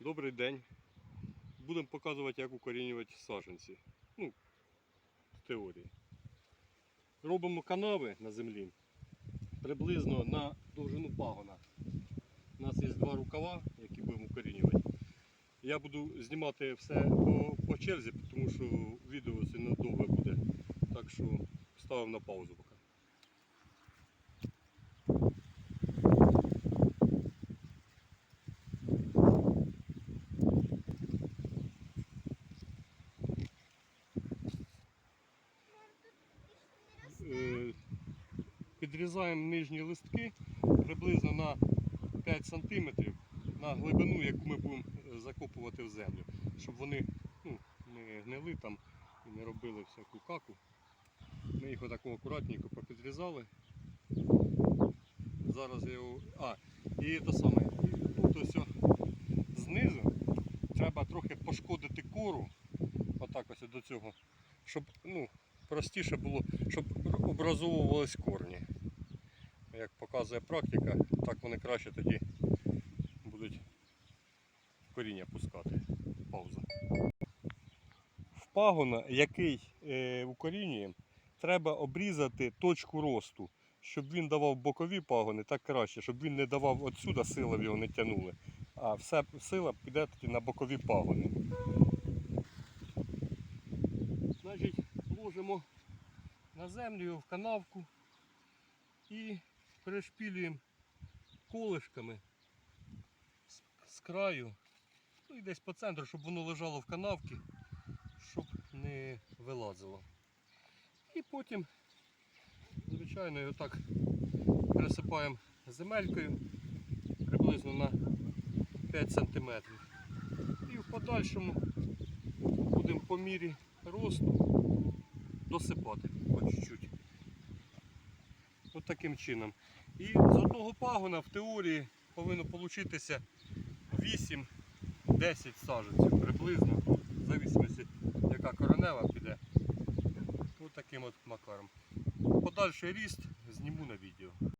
Добрий день. Будемо показувати, як укорінювати саджанці. Ну, в теорії. Робимо канави на землі приблизно на довжину пагона. У нас є два рукава, які будемо укорінювати. Я буду знімати все по, по черзі, тому що відео сильно довге буде. Так що ставимо на паузу поки. Е, Підрізаємо нижні листки приблизно на 5 см на глибину, яку ми будемо е, закопувати в землю, щоб вони ну, не гнили там і не робили всяку каку. Ми їх отако акуратненько попідрізали. Зараз я його. А, і те саме. Тут ось знизу треба трохи пошкодити кору, отак ось до цього, щоб ну, простіше було, щоб образовувались корні. Як показує практика, так вони краще тоді будуть коріння пускати. Пауза. В пагона, який е, укорінюємо, треба обрізати точку росту, щоб він давав бокові пагони, так краще, щоб він не давав отсюда, сила його не тягнули. А все сила піде тоді на бокові пагони. Значить, ложимо на землю в канавку і перешпілюємо колишками з, краю, ну і десь по центру, щоб воно лежало в канавці, щоб не вилазило. І потім, звичайно, його так пересипаємо земелькою приблизно на 5 см. І в подальшому будемо по мірі росту досипати по чуть-чуть. Таким чином. І з одного пагона в теорії повинно получитися 8-10 саджанців приблизно, в зависимості яка коронева піде. Ось таким от макаром. Подальший ріст зніму на відео.